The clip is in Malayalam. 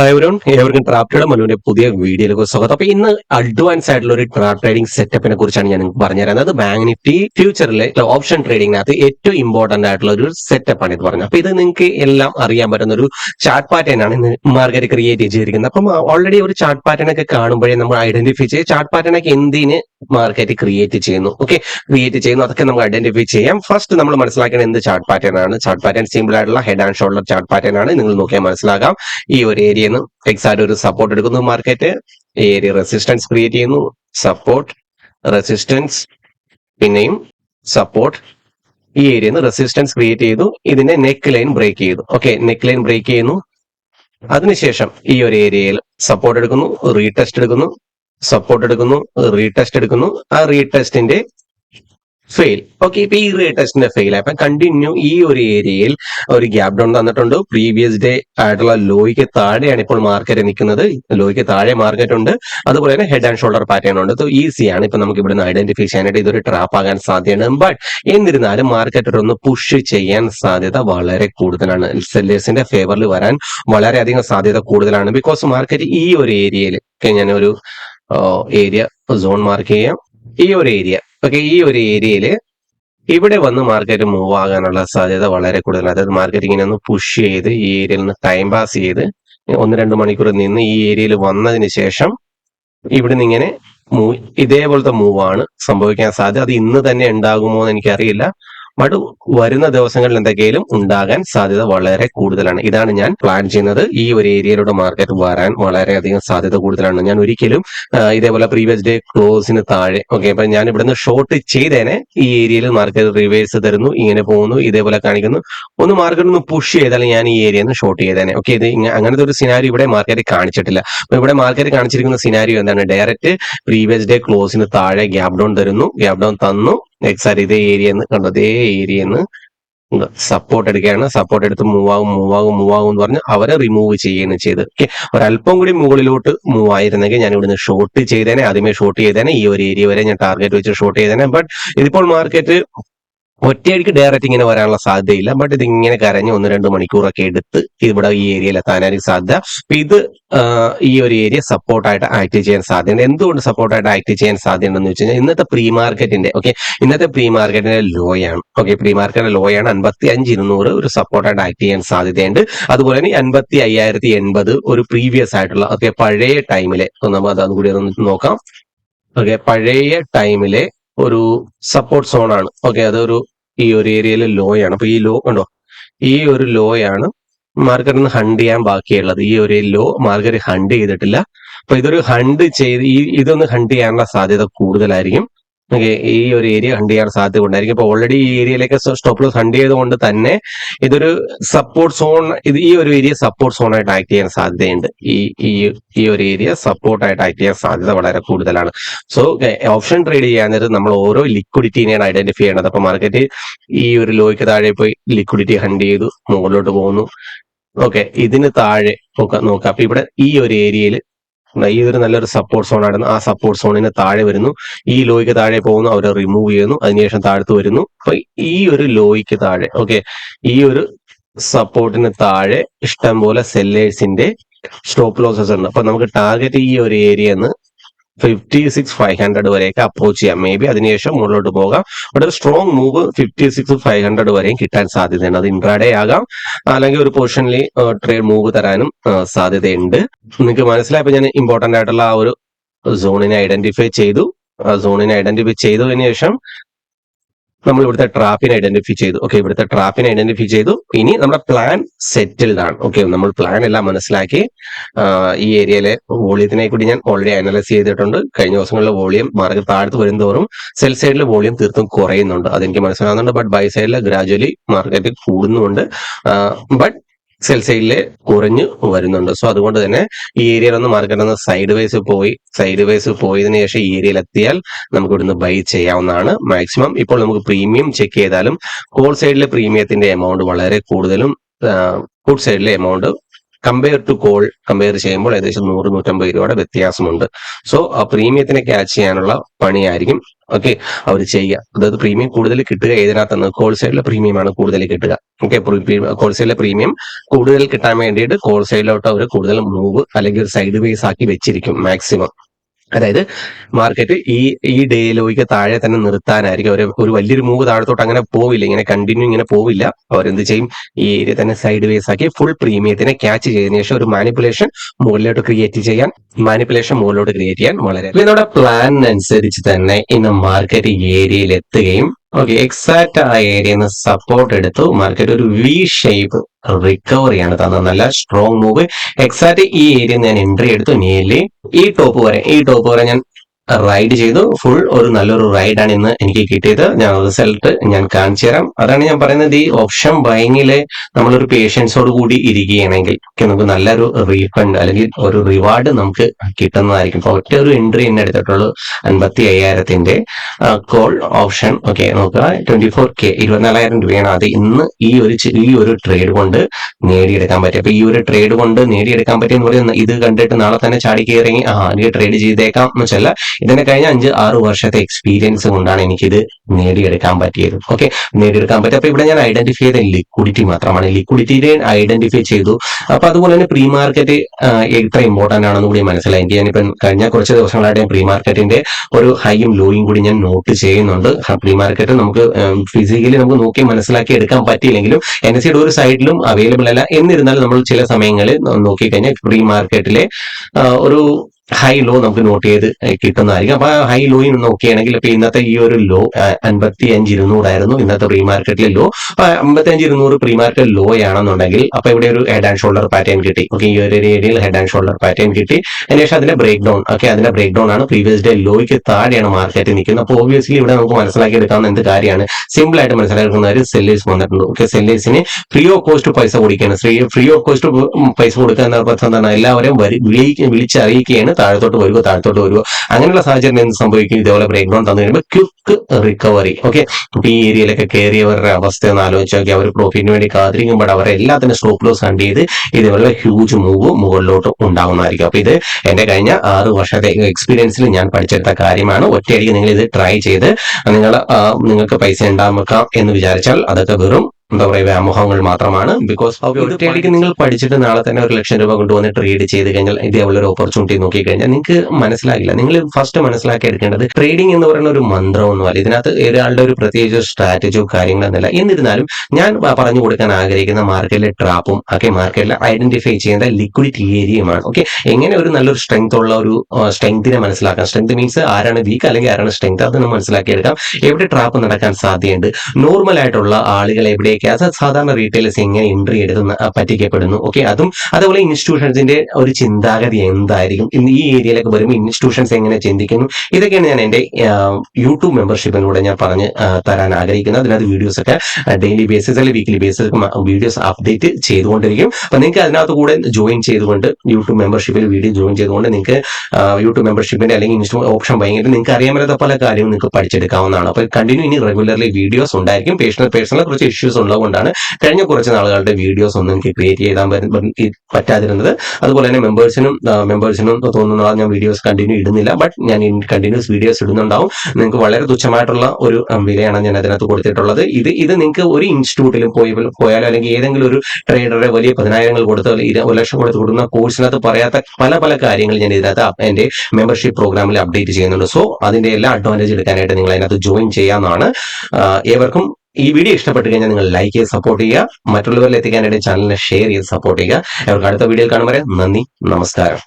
ഹായ് എവരോൺ ഏവർക്കും ട്രാപ്റ്റയുടെ മനുവിന്റെ പുതിയ വീഡിയോയിലേക്ക് സ്വാഗതം. അപ്പൊ ഇന്ന് അഡ്വാൻസ് ആയിട്ടുള്ള ഒരു ട്രാപ് ട്രേഡിംഗ് സെറ്റപ്പിനെ കുറിച്ചാണ് ഞാൻ നിങ്ങൾക്ക് പറഞ്ഞുതരുന്നത്. അത് ബാങ്ക് നിഫ്റ്റി ഫ്യൂച്ചറിലെ ഓപ്ഷൻ ട്രേഡിംഗിനകത്ത് ഏറ്റവും ഇമ്പോർട്ടന്റ് ആയിട്ടുള്ള ഒരു സെറ്റപ്പ് ആണ് ഇത് പറഞ്ഞത്. അപ്പൊ ഇത് നിങ്ങൾക്ക് എല്ലാം അറിയാൻ പറ്റുന്ന ഒരു ചാർട്ട് പാറ്റേൺ ആണ് ഇന്ന് മാർക്കറ്റ് ക്രിയേറ്റ് ചെയ്തിരിക്കുന്നത്. അപ്പം ഓൾറെഡി ഒരു ചാർട്ട് പാറ്റേൺ ഒക്കെ കാണുമ്പോഴേ നമ്മൾ ഐഡന്റിഫൈ ചെയ്ത് ചാർട്ട് പാറ്റേൺ ഒക്കെ എന്തിന് മാർക്കറ്റ് ക്രിയേറ്റ് ചെയ്യുന്നു? ഓക്കെ ക്രിയേറ്റ് ചെയ്യുന്നു. അതൊക്കെ നമുക്ക് ഐഡന്റിഫൈ ചെയ്യാം. ഫസ്റ്റ് നമ്മൾ മനസ്സിലാക്കേണ്ട എന്ത് ചാർട്ട് പാറ്റേൺ ആണ്? ചാർട്ട് പാറ്റേൺ സിമ്പിൾ ആയിട്ടുള്ള head and shoulder chart pattern ആണ്. നിങ്ങൾ നോക്കിയാൽ മനസ്സിലാകാം. ഈ ഒരു ഏരിയയിൽ നിന്ന് എക്സാക്ട് ഒരു സപ്പോർട്ട് എടുക്കുന്നു മാർക്കറ്റ് ഏരിയ റെസിസ്റ്റൻസ് ക്രിയേറ്റ് ചെയ്യുന്നു. സപ്പോർട്ട് റെസിസ്റ്റൻസ് പിന്നെയും സപ്പോർട്ട് ഈ ഏരിയയിൽ റെസിസ്റ്റൻസ് ക്രിയേറ്റ് ചെയ്തു. ഇതിന്റെ നെക്ക് ലൈൻ ബ്രേക്ക് ചെയ്തു. ഓക്കെ നെക്ക് ലൈൻ ബ്രേക്ക് ചെയ്യുന്നു. അതിനുശേഷം ഈ ഒരു ഏരിയയിൽ സപ്പോർട്ട് എടുക്കുന്നു റീടെസ്റ്റ് എടുക്കുന്നു. സപ്പോർട്ട് എടുക്കുന്നു റീടെസ്റ്റ് എടുക്കുന്നു. ആ റീടെസ്റ്റിന്റെ ഫെയിൽ ഓക്കെ ഇപ്പൊ ഈ റീടെസ്റ്റിന്റെ ഫെയിൽ അപ്പൊ കണ്ടിന്യൂ ഈ ഒരു ഏരിയയിൽ ഒരു ഗ്യാപ് ഡൗൺ തന്നിട്ടുണ്ട്. പ്രീവിയസ് ഡേ ആയിട്ടുള്ള ലോയ്ക്ക് താഴെയാണ് ഇപ്പോൾ മാർക്കറ്റ് നിൽക്കുന്നത്. ലോയ്ക്ക് താഴെ മാർക്കറ്റ് ഉണ്ട് അതുപോലെ തന്നെ ഹെഡ് ആൻഡ് ഷോൾഡർ പാറ്റേൺ ഉണ്ട്. സോ ഈസിയാണ് ഇപ്പൊ നമുക്ക് ഇവിടുന്ന് ഐഡന്റിഫൈ ചെയ്യാനായിട്ട് ഇതൊരു ട്രാപ്പ് ആകാൻ സാധ്യതയാണ്. ബട്ട് എന്നിരുന്നാലും മാർക്കറ്റ് ഒന്ന് പുഷ് ചെയ്യാൻ സാധ്യത വളരെ കൂടുതലാണ്. സെല്ലേഴ്സിന്റെ ഫേവറിൽ വരാൻ വളരെയധികം സാധ്യത കൂടുതലാണ്. ബിക്കോസ് മാർക്കറ്റ് ഈ ഒരു ഏരിയയിൽ ഒരു ഏരിയ സോൺ മാർക്ക് ചെയ്യാം. ഈ ഒരു ഏരിയ ഓക്കെ ഈ ഒരു ഏരിയയിൽ ഇവിടെ വന്ന് മാർക്കറ്റ് മൂവ് ആകാനുള്ള സാധ്യത വളരെ കൂടുതലാണ്. അതായത് മാർക്കറ്റ് ഇങ്ങനെ ഒന്ന് പുഷ് ചെയ്ത് ഈ ഏരിയയിൽ നിന്ന് ടൈം പാസ് ചെയ്ത് ഒന്ന് രണ്ട് മണിക്കൂർ നിന്ന് ഈ ഏരിയയിൽ വന്നതിന് ശേഷം ഇവിടെ നിന്ന് ഇങ്ങനെ മൂവ് ഇതേപോലത്തെ മൂവാണ് സംഭവിക്കാൻ സാധ്യത. അത് ഇന്ന് തന്നെ ഉണ്ടാകുമോ എന്ന് എനിക്കറിയില്ല. ബട്ട് വരുന്ന ദിവസങ്ങളിൽ എന്തൊക്കെയും ഉണ്ടാകാൻ സാധ്യത വളരെ കൂടുതലാണ്. ഇതാണ് ഞാൻ പ്ലാൻ ചെയ്യുന്നത്. ഈ ഒരു ഏരിയയിലൂടെ മാർക്കറ്റ് വരാൻ വളരെയധികം സാധ്യത കൂടുതലാണ്. ഞാൻ ഒരിക്കലും ഇതേപോലെ പ്രീവിയസ് ഡേ ക്ലോസിന് താഴെ ഓക്കെ അപ്പൊ ഞാൻ ഇവിടുന്ന് ഷോർട്ട് ചെയ്തേനെ ഈ ഏരിയയിൽ മാർക്കറ്റ് റിവേഴ്സ് തരുന്നു ഇങ്ങനെ പോകുന്നു ഇതേപോലെ കാണിക്കുന്നു. ഒന്ന് മാർക്കറ്റ് ഒന്ന് പുഷ് ചെയ്താൽ ഞാൻ ഈ ഏരിയയിൽ നിന്ന് ഷോർട്ട് ചെയ്തേനെ ഓക്കെ ഇത് അങ്ങനത്തെ ഒരു സിനാരി ഇവിടെ മാർക്കറ്റ് കാണിച്ചിട്ടില്ല. അപ്പൊ ഇവിടെ മാർക്കറ്റ് കാണിച്ചിരിക്കുന്ന സിനാരിയോ എന്താണ്? ഡയറക്റ്റ് പ്രീവിയസ് ഡേ ക്ലോസിന് താഴെ ഗ്യാപ് ഡൗൺ തരുന്നു ഗ്യാപ് ഡൗൺ തന്നു എക്സാക്ട് ഇതേ ഏരിയ എന്ന് കണ്ടു? അതേ ഏരിയ എന്ന് സപ്പോർട്ട് എടുക്കുകയാണ്. സപ്പോർട്ട് എടുത്ത് മൂവ് ആകും മൂവ് ആകും മൂവ് ആകും എന്ന് പറഞ്ഞ് അവരെ റിമൂവ് ചെയ്യുകയാണ് ചെയ്ത് ഓക്കെ ഒരല്പം കൂടി മുകളിലോട്ട് മൂവ് ആയിരുന്നെങ്കിൽ ഞാൻ ഇവിടുന്ന് ഷോർട്ട് ചെയ്തേനെ. ആദ്യമേ ഷോർട്ട് ചെയ്തേനെ. ഈ ഒരു ഏരിയ വരെ ഞാൻ ടാർഗറ്റ് വെച്ച് ഷോർട്ട് ചെയ്തേനെ. ബട്ട് ഇതിപ്പോൾ മാർക്കറ്റ് ഒറ്റയടിക്ക് ഡയറക്റ്റ് ഇങ്ങനെ വരാനുള്ള സാധ്യതയില്ല. ബട്ട് ഇത് ഇങ്ങനെ കരഞ്ഞ് ഒന്ന് രണ്ട് മണിക്കൂറൊക്കെ എടുത്ത് ഇവിടെ ഈ ഏരിയയിൽ എത്താനായിരിക്കും സാധ്യത. ഇത് ഈ ഒരു ഏരിയ സപ്പോർട്ടായിട്ട് ആക്ട് ചെയ്യാൻ സാധ്യതയുണ്ട്. എന്തുകൊണ്ട് സപ്പോർട്ടായിട്ട് ആക്ട് ചെയ്യാൻ സാധ്യതയുണ്ടെന്ന് വെച്ച് കഴിഞ്ഞാൽ ഇന്നത്തെ പ്രീ മാർക്കറ്റിന്റെ ഓക്കെ ഇന്നത്തെ പ്രീ മാർക്കറ്റിന്റെ ആണ്. ഓക്കെ പ്രീ മാർക്കറ്റിന്റെ ലോയാണ് അൻപത്തി അഞ്ച് ഇരുന്നൂറ് ഒരു സപ്പോർട്ടായിട്ട് ആക്ട് ചെയ്യാൻ സാധ്യതയുണ്ട്. അതുപോലെ തന്നെ അൻപത്തി അയ്യായിരത്തി എൺപത് ഒരു പ്രീവിയസ് ആയിട്ടുള്ള ഓക്കെ പഴയ ടൈമിലെ നമ്മൾ അത് അതുകൂടി ഒന്ന് നോക്കാം. ഓക്കെ പഴയ ടൈമിലെ ഒരു സപ്പോർട്ട് സോണാണ് ഓക്കെ അതൊരു ഈ ഒരു ഏരിയയിലെ ലോയാണ്. അപ്പൊ ഈ ലോ ഉണ്ടോ ഈ ഒരു ലോയാണ് മാർക്കറ്റിൽ നിന്ന് ഹണ്ട് ചെയ്യാൻ ബാക്കിയുള്ളത്. ഈ ഒരു ലോ മാർക്കറ്റ് ഹണ്ട് ചെയ്തിട്ടില്ല. അപ്പൊ ഇതൊരു ഹണ്ട് ചെയ്ത് ഈ ഇതൊന്ന് ഹണ്ട് ചെയ്യാനുള്ള സാധ്യത കൂടുതലായിരിക്കും. ഈ ഒരു ഏരിയ ഹണ്ട് ചെയ്യാൻ സാധ്യത ഉണ്ടായിരിക്കും. ഇപ്പൊ ഓൾറെഡി ഈ ഏരിയയിലേക്ക് സ്റ്റോപ്പ് ലോസ് ഹണ്ട് ചെയ്തുകൊണ്ട് തന്നെ ഇതൊരു സപ്പോർട്ട് സോൺ ഇത് ഈ ഒരു ഏരിയ സപ്പോർട്ട് സോൺ ആയിട്ട് ആക്ട് ചെയ്യാൻ സാധ്യതയുണ്ട്. ഈ ഈ ഈ ഒരു ഏരിയ സപ്പോർട്ട് ആയിട്ട് ആക്ട് ചെയ്യാൻ സാധ്യത വളരെ കൂടുതലാണ്. സോ ഓപ്ഷൻ ട്രേഡ് ചെയ്യാൻ നേരത്തെ നമ്മൾ ഓരോ ലിക്വിഡിറ്റിനെയാണ് ഐഡന്റിഫൈ ചെയ്യേണ്ടത്. അപ്പൊ മാർക്കറ്റ് ഈ ഒരു ലോയ്ക്ക് താഴെ പോയി ലിക്വിഡിറ്റി ഹണ്ട് ചെയ്തു മുകളിലോട്ട് പോകുന്നു. ഓക്കെ ഇതിന് താഴെ നോക്കാം നോക്കാം. അപ്പൊ ഇവിടെ ഈ ഒരു ഏരിയയിൽ ഈ ഒരു നല്ലൊരു സപ്പോർട്ട് സോൺ ആയിരുന്നു. ആ സപ്പോർട്ട് സോണിന് താഴെ വരുന്നു. ഈ ലോയ്ക്ക് താഴെ പോകുന്നു. അവരെ റിമൂവ് ചെയ്യുന്നു. അതിനുശേഷം താഴ്ത്തു വരുന്നു. അപ്പൊ ഈ ഒരു ലോയ്ക്ക് താഴെ ഓക്കെ ഈ ഒരു സപ്പോർട്ടിന് താഴെ ഇഷ്ടം പോലെ സെല്ലേഴ്സിന്റെ സ്റ്റോപ്പ് ലോസസ് ഉണ്ട്. അപ്പൊ നമുക്ക് ടാർഗറ്റ് ഈ ഒരു area fifty six five hundred വരെയൊക്കെ അപ്രോച്ച് ചെയ്യാം. മേ ബി അതിനുശേഷം മുകളിലോട്ട് പോകാം. ഒരു strong move fifty six five hundred വരെയും കിട്ടാൻ സാധ്യതയുണ്ട്. അത് ഇൻട്രാഡേ ആകാം. അല്ലെങ്കിൽ ഒരു പൊസിഷനിൽ ട്രേഡ് മൂവ് തരാനും സാധ്യതയുണ്ട്. നിങ്ങൾക്ക് മനസ്സിലായപ്പോൾ ഞാൻ ഇമ്പോർട്ടന്റ് ആയിട്ടുള്ള ആ ഒരു സോണിനെ ഐഡന്റിഫൈ ചെയ്തു. സോണിനെ ഐഡന്റിഫൈ ചെയ്തതിനു ശേഷം നമ്മൾ ഇവിടുത്തെ ട്രാപ്പിനെ ഐഡന്റിഫൈ ചെയ്തു. ഓക്കെ ഇവിടുത്തെ ട്രാപ്പിനെ ഐഡന്റിഫൈ ചെയ്തു. ഇനി നമ്മുടെ പ്ലാൻ സെറ്റിൽഡ് ആണ് ഓക്കെ നമ്മൾ പ്ലാൻ എല്ലാം മനസ്സിലാക്കി. ഈ ഏരിയയിലെ വോളിയത്തിനെ കൂടി ഞാൻ ഓൾറെഡി അനലൈസ് ചെയ്തിട്ടുണ്ട്. കഴിഞ്ഞ ദിവസങ്ങളിലെ വോളിയം മാർക്കറ്റ് താഴ്ത്ത് വരുന്നതോറും സെൽ സൈഡിലെ വോളിയം തീർത്തും കുറയുന്നുണ്ട്. അതെനിക്ക് മനസ്സിലാകുന്നുണ്ട് ബട്ട് ബൈ സൈഡിൽ ഗ്രാജുവലി മാർക്കറ്റ് കൂടുന്നുണ്ട്. ബട്ട് സെൽ സൈഡിലെ കുറഞ്ഞു വരുന്നുണ്ട്. സോ അതുകൊണ്ട് തന്നെ ഈ ഏരിയയിൽ ഒന്ന് മാർക്കറ്റ് ഒന്ന് സൈഡ് വൈസ് പോയി. സൈഡ് വൈസ് പോയതിനു ശേഷം ഈ ഏരിയയിൽ എത്തിയാൽ നമുക്ക് ഇവിടുന്ന് ബൈ ചെയ്യാവുന്നതാണ് മാക്സിമം ഇപ്പോൾ നമുക്ക് പ്രീമിയം ചെക്ക് ചെയ്താലും കോൾ സൈഡിലെ പ്രീമിയത്തിന്റെ എമൗണ്ട് വളരെ കൂടുതലും ഫുഡ് സൈഡിലെ amount compare to call compare ചെയ്യുമ്പോൾ ഏകദേശം നൂറ് നൂറ്റമ്പത് രൂപയുടെ വ്യത്യാസമുണ്ട്. സോ ആ പ്രീമിയത്തിനെ ക്യാച്ച് ചെയ്യാനുള്ള പണിയായിരിക്കും. ഓക്കെ അവർ ചെയ്യുക. അതായത് പ്രീമിയം കൂടുതൽ കിട്ടുക ഏതിനകത്താണ്? ഹോൾസെയിലെ പ്രീമിയമാണ് കൂടുതൽ കിട്ടുക. ഓക്കെ ഹോൾസെയിലെ പ്രീമിയം കൂടുതൽ കിട്ടാൻ വേണ്ടിയിട്ട് ഹോൾസെയിലോട്ട് അവർ കൂടുതൽ മൂവ് അല്ലെങ്കിൽ സൈഡ് വേസ് ആക്കി വെച്ചിരിക്കും മാക്സിമം അതായത് മാർക്കറ്റ് ഈ ഈ ഡേയിലേക്ക് താഴെ തന്നെ നിർത്താനായിരിക്കും. അവർ ഒരു വലിയൊരു മൂവ് താഴത്തോട്ട് അങ്ങനെ പോവില്ല. ഇങ്ങനെ കണ്ടിന്യൂ ഇങ്ങനെ പോവില്ല. അവരെന്ത് ചെയ്യും? ഈ ഏരിയ തന്നെ സൈഡ് വേസ് ആക്കി ഫുൾ പ്രീമിയത്തിനെ ക്യാച്ച് ചെയ്തതിനു ശേഷം ഒരു മാനിപ്പുലേഷൻ മുകളിലോട്ട് ക്രിയേറ്റ് ചെയ്യാൻ മാനിപ്പുലേഷൻ മുകളിലോട്ട് ക്രിയേറ്റ് ചെയ്യാൻ വളരെ നമ്മുടെ പ്ലാനിനനുസരിച്ച് തന്നെ ഇന്ന് മാർക്കറ്റ് ഏരിയയിൽ എത്തുകയും ഓക്കെ എക്സാക്ട് ആ നിന്ന് സപ്പോർട്ട് എടുത്തു. മാർക്കറ്റ് ഒരു വി ഷേപ്പ് റിക്കവറിയാണ് തന്നത്. നല്ല സ്ട്രോങ് മൂവ് എക്സാക്ട് ഈ ഏരിയ ഞാൻ എൻട്രി എടുത്തു. നിയർലി ഈ ടോപ്പ് വരെ ഈ ടോപ്പ് വരെ ഞാൻ റൈഡ് ചെയ്തു. ഫുൾ ഒരു നല്ലൊരു റൈഡാണ് ഇന്ന് എനിക്ക് കിട്ടിയത്. ഞാൻ റിസൾട്ട് ഞാൻ കാണിച്ചു തരാം. അതാണ് ഞാൻ പറയുന്നത്. ഈ ഓപ്ഷൻ ബൈങ്ങിൽ നമ്മളൊരു പേഷ്യൻസോട് കൂടി ഇരിക്കുകയാണെങ്കിൽ ഒക്കെ നമുക്ക് നല്ലൊരു റീഫണ്ട് അല്ലെങ്കിൽ ഒരു റിവാർഡ് നമുക്ക് കിട്ടുന്നതായിരിക്കും. ഇപ്പൊ ഒറ്റ ഒരു എൻട്രി തന്നെ എടുത്തിട്ടുള്ളൂ. അൻപത്തി അയ്യായിരത്തിന്റെ കോൾ ഓപ്ഷൻ ഓക്കെ നോക്കുക. ട്വന്റി ഫോർ കെ ഇരുപത്തിനാലായിരം രൂപയാണ് അത് ഇന്ന് ഈ ഒരു ഈ ഒരു ട്രേഡ് കൊണ്ട് നേടിയെടുക്കാൻ പറ്റും അപ്പൊ ഈ ഒരു ട്രേഡ് കൊണ്ട് നേടിയെടുക്കാൻ പറ്റിയെന്ന് പറയുന്നത് ഇത് കണ്ടിട്ട് നാളെ തന്നെ ചാടി കയറി ആ ട്രേഡ് ചെയ്തേക്കാം എന്ന് വെച്ചാൽ ഇതിന്റെ കഴിഞ്ഞ അഞ്ച് ആറ് വർഷത്തെ എക്സ്പീരിയൻസ് കൊണ്ടാണ് എനിക്കിത് നേടിയെടുക്കാൻ പറ്റിയത്. ഓക്കെ നേടിയെടുക്കാൻ പറ്റും. അപ്പൊ ഇവിടെ ഞാൻ ഐഡന്റിഫൈ ചെയ്ത ലിക്വിഡിറ്റി മാത്രമാണ്. ലിക്വിഡിറ്റിയെ ഐഡന്റിഫൈ ചെയ്തു. അപ്പൊ അതുപോലെ തന്നെ പ്രീ മാർക്കറ്റ് എത്ര ഇമ്പോർട്ടന്റ് ആണെന്ന് കൂടി മനസ്സിലായി. എനിക്ക് ഞാനിപ്പം കഴിഞ്ഞ കുറച്ച് ദിവസങ്ങളായിട്ട് പ്രീ മാർക്കറ്റിന്റെ ഒരു ഹൈയും ലോയും കൂടി ഞാൻ നോട്ട് ചെയ്യുന്നുണ്ട്. പ്രീ മാർക്കറ്റ് നമുക്ക് ഫിസിക്കലി നമുക്ക് നോക്കി മനസ്സിലാക്കി എടുക്കാൻ പറ്റിയില്ലെങ്കിലും എൻ എസ് സിയുടെ ഒരു സൈഡിലും അവൈലബിൾ അല്ല. എന്നിരുന്നാലും നമ്മൾ ചില സമയങ്ങളിൽ നോക്കിക്കഴിഞ്ഞാൽ പ്രീ മാർക്കറ്റിലെ ഒരു ഹൈ ലോ നമുക്ക് നോട്ട് ചെയ്ത് കിട്ടുന്നതായിരിക്കും. അപ്പൊ ഹൈ ലോയും നോക്കുകയാണെങ്കിൽ ഇപ്പൊ ഇന്നത്തെ ഈ ഒരു ലോ അൻപത്തി അഞ്ച് ഇരുന്നൂറായിരുന്നു ഇന്നത്തെ പ്രീ മാർക്കറ്റിലെ ലോ അപ്പൊ അമ്പത്തി അഞ്ച് ഇരുന്നൂറ് പ്രീ മാർക്കറ്റ് ലോ ആണെന്നുണ്ടെങ്കിൽ അപ്പൊ ഇവിടെ ഒരു ഹെഡ് ആൻഡ് ഷോൾഡർ പാറ്റേൺ കിട്ടി. ഓക്കെ ഈ ഒരു ഏരിയയിൽ ഹെഡ് ആൻഡ് ഷോൾഡർ പാറ്റേൺ കിട്ടി. അതിനുശേഷം അതിന്റെ ബ്രേക്ക് ഡൗൺ ഓക്കെ അതിന്റെ ബ്രേക്ക് ഡൗൺ ആണ് പ്രീവിയസ് ഡേ ലോയ്ക്ക് താഴെയാണ് മാർക്കറ്റ് നിൽക്കുന്നത്. അപ്പോൾ ഓബിയസ്ലി ഇവിടെ നമുക്ക് മനസ്സിലാക്കി എടുക്കാവുന്ന എന്ത് കാര്യമാണ്? സിമ്പിൾ ആയിട്ട് മനസ്സിലാക്കുന്ന ഒരു സെല്ലേഴ്സ് വന്നിട്ടുണ്ട്. ഓക്കെ സെല്ലേഴ്സിന് ഫ്രീ ഓഫ് കോസ്റ്റ് പൈസ കൊടുക്കുകയാണ്. ഫ്രീ ഓഫ് കോസ്റ്റ് പൈസ കൊടുക്കുക എന്ന അർത്ഥം എന്താണ് എല്ലാവരെയും വരി- വിളി- വിളിച്ചറിയിക്കുകയാണ്. താഴത്തോട്ട് വരുവോ താഴത്തോട്ട് വരുവോ അങ്ങനെയുള്ള സാഹചര്യം എന്ത് സംഭവിക്കും? ഇതേപോലെ ബ്രേക്ക് ഡൗൺ തന്നു കഴിയുമ്പോൾ ക്വിക്ക് റിക്കവറി ഓക്കെ ഈ ഏരിയയിലൊക്കെ കയറിയവരുടെ അവസ്ഥ ഒന്ന് ആലോചിച്ച് നോക്കി അവർ പ്രോഫിറ്റിന് വേണ്ടി കാത്തിരിക്കുമ്പോൾ അവരെ എല്ലാത്തിനും സ്റ്റോപ്പ് ലോസ് കണ്ട് ചെയ്ത് ഇതേപോലെ ഹ്യൂജ് മൂവ് മുകളിലോട്ട് ഉണ്ടാവുന്നതായിരിക്കും അപ്പൊ ഇത് എന്റെ കഴിഞ്ഞ ആറ് വർഷത്തെ എക്സ്പീരിയൻസിൽ ഞാൻ പഠിച്ചെടുത്ത കാര്യമാണ്. ഒറ്റയടിക്ക് നിങ്ങൾ ഇത് ട്രൈ ചെയ്ത് നിങ്ങൾ നിങ്ങൾക്ക് പൈസ ഉണ്ടാക്കാം എന്ന് വിചാരിച്ചാൽ അതൊക്കെ വെറും എന്താ പറയുക വ്യാമോഹങ്ങൾ മാത്രമാണ്. ബിക്കോസ് ഒറ്റയടിക്ക് നിങ്ങൾ പഠിച്ചിട്ട് നാളെ തന്നെ ഒരു ലക്ഷം രൂപ കൊണ്ടുവന്ന് ട്രേഡ് ചെയ്ത് കഴിഞ്ഞാൽ ഇതേപോലെ ഒരു ഓപ്പർച്യൂണിറ്റി നോക്കി കഴിഞ്ഞാൽ നിങ്ങൾക്ക് മനസ്സിലാകില്ല. നിങ്ങൾ ഫസ്റ്റ് മനസ്സിലാക്കി എടുക്കേണ്ടത് ട്രേഡിംഗ് എന്ന് പറയുന്ന ഒരു മന്ത്രമൊന്നുമല്ല ഇതിനകത്ത് ഒരാളുടെ ഒരു പ്രത്യേകിച്ച് സ്ട്രാറ്റജിയോ കാര്യങ്ങളൊന്നുമില്ല. എന്നിരുന്നാലും ഞാൻ പറഞ്ഞു കൊടുക്കാൻ ആഗ്രഹിക്കുന്ന മാർക്കറ്റിലെ ട്രാപ്പും ഒക്കെ മാർക്കറ്റിൽ ഐഡന്റിഫൈ ചെയ്യേണ്ട ലിക്വിഡിറ്റി ഏരിയയുമാണ് ഓക്കെ എങ്ങനെ ഒരു നല്ലൊരു സ്ട്രെങ്ത് ഉള്ള ഒരു സ്ട്രെങ്തിനെ മനസ്സിലാക്കാം? സ്ട്രെങ്ത് മീൻസ് ആരാണ് വീക്ക് അല്ലെങ്കിൽ ആരാണ് സ്ട്രെങ്ത് അത് മനസ്സിലാക്കി എടുക്കാം എവിടെ ട്രാപ്പ് നടക്കാൻ സാധ്യതയുണ്ട്? നോർമൽ ആയിട്ടുള്ള ആളുകൾ എവിടെയൊക്കെ അത് സാധാരണ റീറ്റെയിലേഴ്സ് എങ്ങനെ എൻട്രി എടുത്തുന്ന പറ്റിക്കപ്പെടുന്നു. ഓക്കെ അതും അതുപോലെ ഇൻസ്റ്റിറ്റ്യൂഷൻസിന്റെ ഒരു ചിന്താഗതി എന്തായിരിക്കും? ഇന്ന് ഈ ഏരിയയിലൊക്കെ വരുമ്പോൾ ഇൻസ്റ്റിറ്റ്യൂഷൻസ് എങ്ങനെ ചിന്തിക്കുന്നു? ഇതൊക്കെയാണ് ഞാൻ എന്റെ യൂട്യൂബ് മെമ്പർഷിപ്പിലൂടെ ഞാൻ പറഞ്ഞ് തരാൻ ആഗ്രഹിക്കുന്നത്. അതിനകത്ത് വീഡിയോസ് ഒക്കെ ഡെയിലി ബേസിസ് അല്ലെങ്കിൽ വീക്ക്ലി ബേസിസ് വീഡിയോസ് അപ്ഡേറ്റ് ചെയ്തുകൊണ്ടിരിക്കും. അപ്പൊ നിങ്ങൾക്ക് അതിനകത്ത് കൂടെ ജോയിൻ ചെയ്തുകൊണ്ട് യൂട്യൂബ് മെമ്പർഷിപ്പിൽ വീഡിയോ ജോയിൻ ചെയ്തുകൊണ്ട് നിങ്ങൾക്ക് യൂട്യൂബ് മെമ്പർഷിപ്പിന്റെ അല്ലെങ്കിൽ ഓപ്ഷൻ ഭയങ്കര നിങ്ങൾക്ക് അറിയാൻ പറ്റാത്ത പല കാര്യവും നിങ്ങൾക്ക് പഠിച്ചെടുക്കാവുന്നതാണ്. അപ്പോൾ കണ്ടിന്യൂ ഇനി റെഗുലർലി വീഡിയോസ് ഉണ്ടായിരിക്കും. പേഴ്സണൽ പേഴ്സണൽ കുറച്ച് ഇഷ്യൂസ് ഉള്ളതുകൊണ്ടാണ് കഴിഞ്ഞ കുറച്ച് നാളുകളുടെ വീഡിയോസ് ഒന്നും എനിക്ക് ക്രിയേറ്റ് ചെയ്താൻ പറ്റ- പറ്റ- പറ്റാതിരുന്നത്. അതുപോലെ തന്നെ മെമ്പേഴ്സിനും മെമ്പേഴ്സിനും തോന്നുന്ന ഞാൻ വീഡിയോസ് കണ്ടിന്യൂ ഇടുന്നില്ല. ബട്ട് ഞാൻ കണ്ടിന്യൂസ് വീഡിയോസ് ഇടുന്നുണ്ടാവും. നിങ്ങൾക്ക് വളരെ തുച്ഛമായിട്ടുള്ള ഒരു വിലയാണ് ഞാൻ അതിനകത്ത് കൊടുത്തിട്ടുള്ളത്. ഇത് ഇത് നിങ്ങൾക്ക് ഒരു ഇൻസ്റ്റിറ്റ്യൂട്ടിലും പോയി പോയാലോ അല്ലെങ്കിൽ ഏതെങ്കിലും ഒരു ട്രേഡറെ വലിയ പതിനായിരങ്ങൾ കൊടുത്ത് ഒരു ലക്ഷം കൊടുത്ത് കൊടുക്കുന്ന കോഴ്സിനകത്ത് പറയാത്ത പല പല കാര്യങ്ങൾ ഞാൻ ഇതിനകത്ത് എന്റെ മെമ്പർഷിപ്പ് പ്രോഗ്രാമിൽ അപ്ഡേറ്റ് ചെയ്യുന്നുണ്ട്. സോ അതിന്റെ എല്ലാ അഡ്വാന്റേജ് എടുക്കാനായിട്ട് നിങ്ങൾ അതിനകത്ത് ജോയിൻ ചെയ്യാമെന്നാണ് ഏവർക്കും ഈ വീഡിയോ ഇഷ്ടപ്പെട്ട് കഴിഞ്ഞാൽ നിങ്ങൾ ലൈക്ക് ചെയ്ത് സപ്പോർട്ട് ചെയ്യുക. മറ്റുള്ളവരിൽ എത്തിക്കാനായിട്ട് ചാനലിനെ ഷെയർ ചെയ്ത് സപ്പോർട്ട് ചെയ്യുക. അവർക്ക് അടുത്ത വീഡിയോയിൽ കാണുമ്പോൾ നന്ദി നമസ്കാരം.